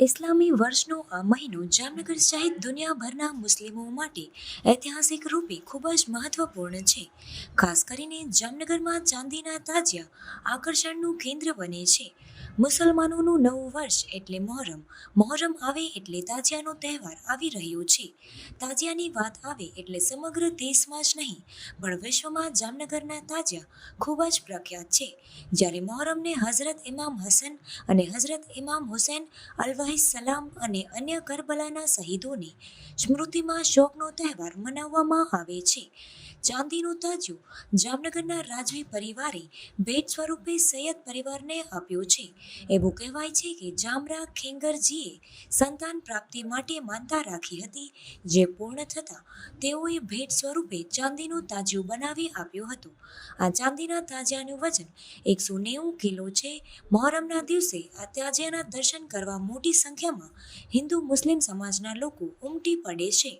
ઇસ્લામી વર્ષનો આ મહિનો જામનગર સહિત દુનિયાભરના મુસ્લિમો માટે ઐતિહાસિક રૂપે ખૂબ જ મહત્વપૂર્ણ છે. ખાસ કરીને જામનગરમાં ચાંદીના તાજિયા આકર્ષણનું કેન્દ્ર બને છે. મુસલમાનોનું નવું વર્ષ એટલે મોહરમ. મોહરમ આવે એટલે તાજિયાનો તહેવાર આવી રહ્યો છે. તાજિયાની વાત આવે એટલે સમગ્ર દેશમાં જ નહીં, પણ વિશ્વમાં જામનગરના તાજિયા ખૂબ જ પ્રખ્યાત છે. જ્યારે મોહરમને હઝરત ઇમામ હસન અને હઝરત ઇમામ હુસૈન અલવાહી સલામ અને અન્ય કરબલાના શહીદોની સ્મૃતિમાં શોકનો તહેવાર મનાવવામાં આવે છે. ચાંદીનો તાજું જામનગરના રાજવી પરિવારે ભેટ સ્વરૂપે સૈયદ પરિવારને આપ્યો છે. એવું કહેવાય છે કે જામરા ખેંગરજીએ સંતાન પ્રાપ્તિ માટે માનતા રાખી હતી, જે પૂર્ણ થતાં તેઓએ ભેટ સ્વરૂપે ચાંદીનું તાજું બનાવી આપ્યું હતું. આ ચાંદીના તાજિયાનું વજન એકસો નેવું કિલો છે. મહોરમના દિવસે આ તાજિયાના દર્શન કરવા મોટી સંખ્યામાં હિન્દુ મુસ્લિમ સમાજના લોકો ઉમટી પડે છે.